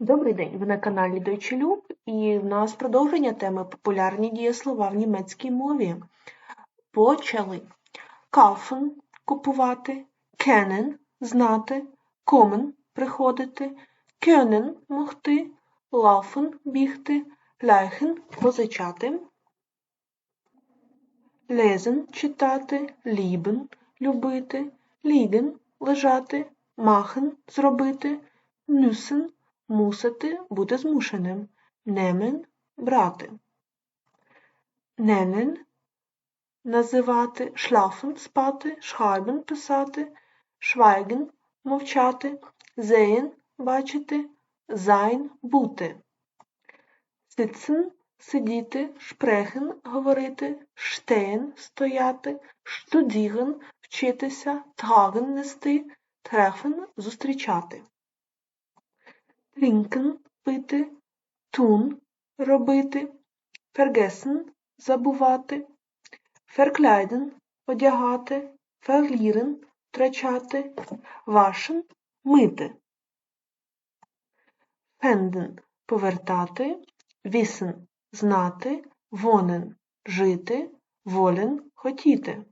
Добрий день, ви на каналі Deutsche Loop і в нас продовження теми популярні дієслова в німецькій мові. Почали. Kaufen – купувати, kennen – знати, kommen – приходити, können – могти, laufen – бігти, leihen – позичати, lesen – читати, lieben – любити, liegen – лежати, machen – зробити, müssen – мусити бути змушеним, немен брати. Nennen – називати, schlafen – спати, schreiben – писати, schweigen – мовчати, sehen – бачити, sein – бути. Sitzen – сидіти, sprechen – говорити, stehen – стояти, studieren – вчитися, tragen – нести, treffen – зустрічати trinken – пити, tun – робити, vergessen – забувати, verkleiden – одягати, verlieren – втрачати, waschen – мити. Fenden – повертати, wissen – знати, wohnen – жити, wollen – хотіти.